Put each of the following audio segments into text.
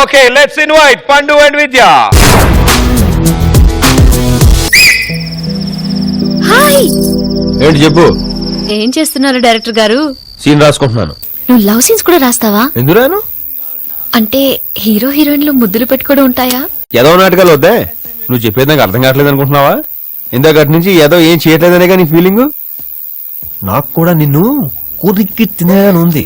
Okay let's invite Pandu and Vidya hi ఏంటి చెప్పు? ఏం చేస్తున్నారు డైరెక్టర్ గారు? సీన్ రాసుకుంటున్నాను. నువ్వు లవ్ సీన్స్ కూడా రాస్తావా? ఎందురాను అంటే హీరో హీరోయిన్లు ముద్దులు పెట్టుకోవడం ఉంటాయా? ఏదో నాటకాలు వద్దే. నువ్వు చెప్పేది నాకు అర్థం కావట్లేదు అనుకుంటున్నావా? ఇందాకటి నుంచి ఏదో ఏం చేయట్లేదనే కానీ ఫీలింగ్ నాకు కూడా నిన్ను కురికి తినేదని ఉంది.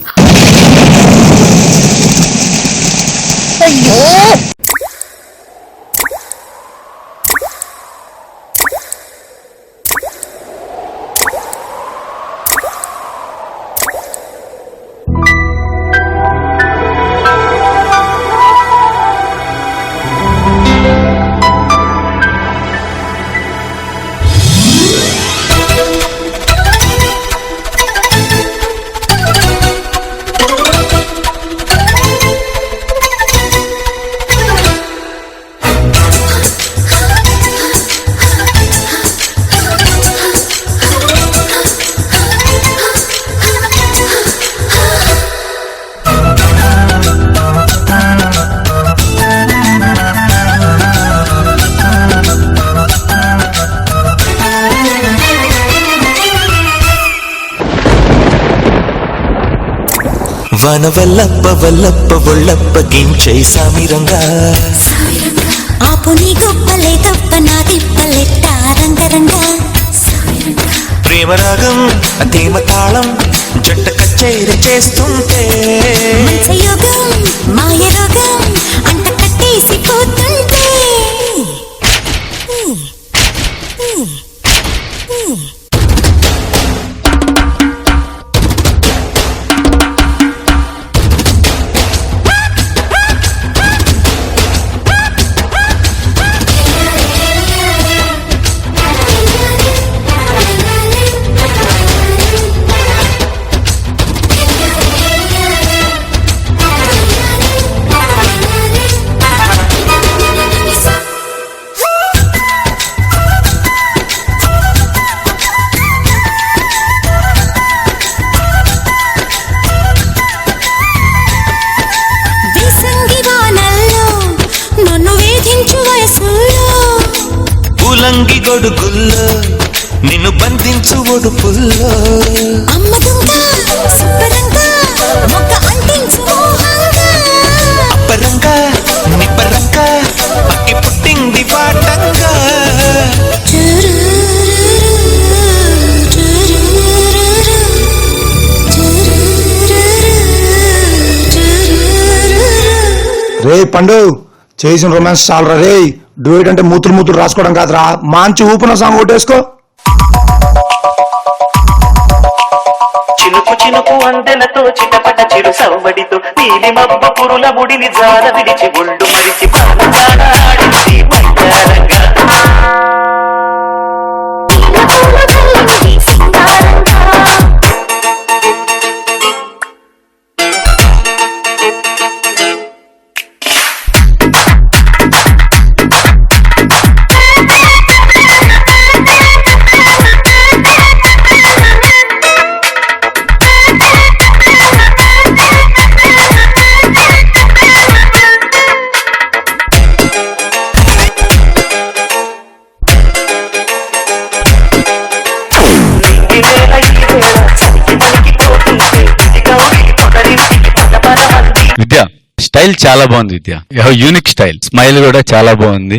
వన వల్లప్ప వల్లప్ప ఒళ్ళప్ప గించై సామిరంగా. ఆపు నీ గొప్పలే తప్ప నా తిప్పలెట్ట రంగరంగా ప్రేమ రాగం తేమ తాళం జంట కచేరి చేస్తుంటే. యోగం మాయ గొడుగుల్లో నిన్ను బంధించు ఒడుపుల్లో. అమ్మ దొంగ శుభ్రంగా మొక్క అంటించు మోహంగా. అప్పరంగా నిప్పరంగా అక్కి పుట్టింది వాటంగా. రే పండు చేసిన రొమాన్స్ చాలరా రే డూయిట్ అంటే మూతులు మూతులు రాసుకోవడం కాదురా. మంచి ఊపున సాంగ్ కొట్టేసుకో. చినుకు చినుకు అందెలతో చిటపట చిరు సవ్వడితో నీలి మబ్బ పురుల ముడిని జార విడిచి ఒళ్ళు మరిచి పాలకాడ ఆడింది మైదానంగా స్టైల్ చాలా బాగుంది విద్య. యూనిక్ స్టైల్ స్మైల్ కూడా చాలా బాగుంది.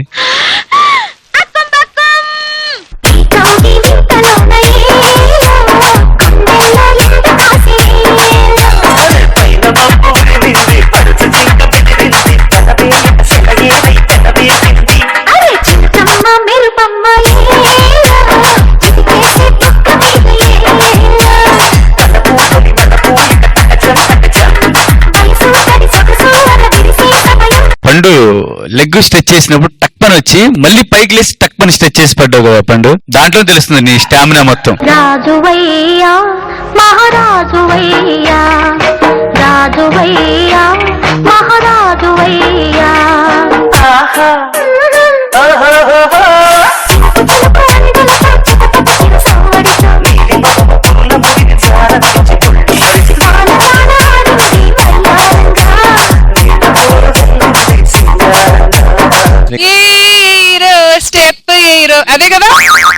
లెగ్ స్ట్రెచ్ చేసినప్పుడు టక్పని వచ్చి మళ్ళీ పైకి లేసి టక్పని స్ట్రెచ్ చేసి పడ్డావు కదా పండు? దాంట్లో తెలుస్తుంది నీ స్టామినా మొత్తం. రాజువయ్యా మహారాజువయ్యా రాజువయ్యా మహారాజువయ్యా.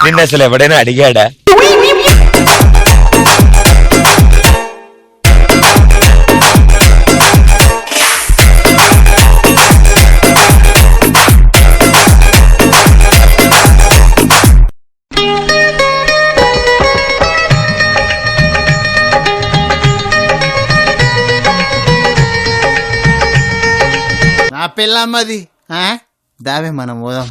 నిన్న అసలు ఎవడైనా అడిగాడా? నా పిల్లమ్మది దావే మనం పోదాం.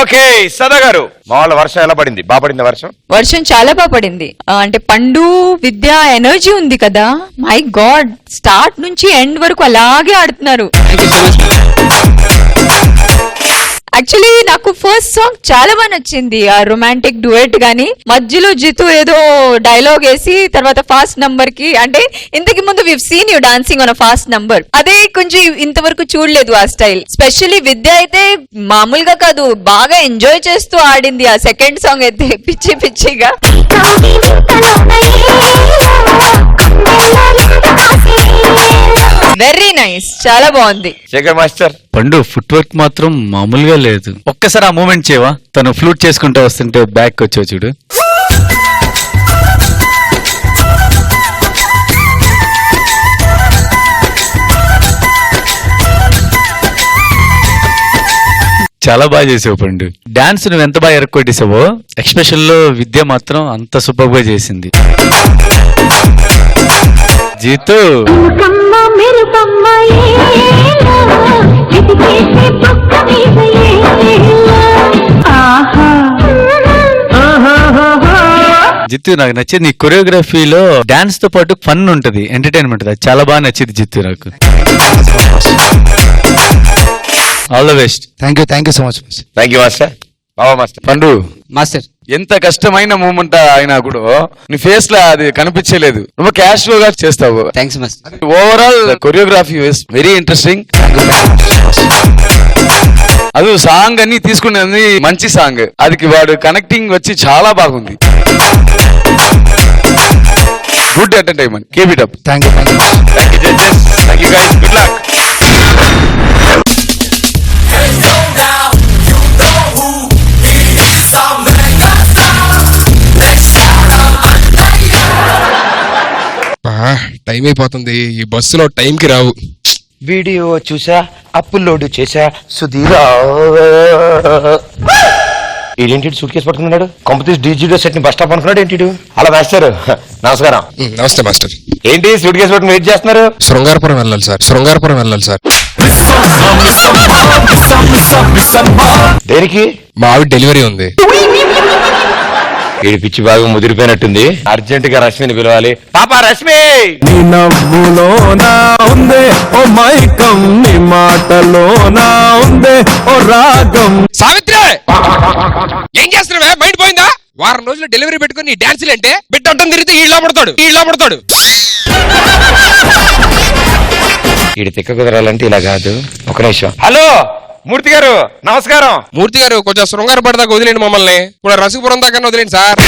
ఓకే సదా గారు. మా వాళ్ళ వర్షం ఎలా పడింది? బాగా పడింది వర్షం? వర్షం చాలా బాగా పడింది. ఆ, అంటే పండు విద్య ఎనర్జీ ఉంది కదా. మై గాడ్ స్టార్ట్ నుంచి ఎండ్ వరకు అలాగే ఆడుతున్నారు. యాక్చువల్లీ నాకు ఫస్ట్ సాంగ్ చాలా బాగా నచ్చింది. ఆ రొమాంటిక్ డ్యూయట్ గాని మధ్యలో జితు ఏదో డైలాగ్ వేసి తర్వాత ఫాస్ట్ నంబర్కి అంటే ఇంతకు ముందు we've seen you dancing on fast number అదే కొంచెం ఇంతవరకు చూడలేదు ఆ స్టైల్ స్పెషల్లీ విద్య అయితే మామూలుగా కాదు బాగా ఎంజాయ్ చేస్తూ ఆడింది ఆ సెకండ్ సాంగ్ అయితే. పిచ్చి పిచ్చిగా. వెరీ నైస్ చాలా బాగుంది. Shekhar master. Pandu footwork మాత్రం మామూలుగా లేదు. ఒక్కసారి ఆ మూమెంట్ చేయవా? తను ఫ్లూట్ చేసుకుంటూ వస్తుంటే బ్యాక్ వచ్చావు చూడు. చాలా బాగా చేసావు పండు. డాన్స్ నువ్వు ఎంత బాగా ఎరక్కొట్టేసావో ఎక్స్ప్రెషన్లో విద్య మాత్రం అంత సూపర్గా చేసింది. జీతు జిత్తు నాకు నచ్చింది నీ కొరియోగ్రఫీలో డాన్స్తో పాటు ఫన్ ఉంటది ఎంటర్టైన్మెంట్ అది. చాలా బాగా నచ్చింది జిత్తు నాకు. All the best thank you thank you so much thank you master Baba master Pandu. Master ఎంత కష్టమైన మూమెంట్ అయినా కూడా నీ ఫేస్లో అది కనిపించలేదు. నువ్వు క్యాషువల్గా చేస్తావు. Thanks master overall choreography is very interesting అది సాంగ్ అని తీసుకునేది మంచి సాంగ్ అది వాడు కనెక్టింగ్ వచ్చి చాలా బాగుంది. Good entertainment keep it up thank you thank you thank you good luck time అయిపోతుంది ఈ బస్సులో టైం కి రావు. వీడియో చూసా అప్లోడ్ చేసా సుధీరా. ఏంటి సూట్ కేసు పట్టుకున్నాడు? కంపెనీస్ డిజిటల్ సెట్ని బస్ స్టాప్ అనుకున్నాడు ఏంటి అలా మాస్టర్ నమస్కారం. నమస్తే మాస్టర్. ఏంటి సూట్ కేసు పట్టుకుని వెయిట్ చేస్తున్నారు? శృంగారపురం వెళ్ళాలి సార్. శృంగారపురం వెళ్ళాలి సార్. దేనికి? మా ఆవిడ డెలివరీ ఉంది. వీడి పిచ్చి బాగా ముదిరిపోయినట్టుంది. అర్జెంట్గా రశ్మిని పిలవాలి. పాపా రశ్మి నీ నవ్వులోనా ఉందే ఓ మైకం నీ మాటలోనా ఉందే ఓ రాగం. సావిత్రి! ఏం చేస్తున్నావే? మైండ్ పోయిందా? వారం రోజులు డెలివరీ పెట్టుకుని డాన్సులు అంటే బిడ్డ అడ్డం తిరిగితే ఈళ్ళ పడతాడు ఈళ్ళ పడతాడు. వీడి తిక్క కుదరాలంటే ఇలా కాదు. ఒక నిమిషం. హలో మూర్తి గారు నమస్కారం. మూర్తి గారు కొంచెం శృంగార పడదాకా వదిలేండి మమ్మల్ని. ఇప్పుడు రసపురం దాకా వదిలేండి సార్.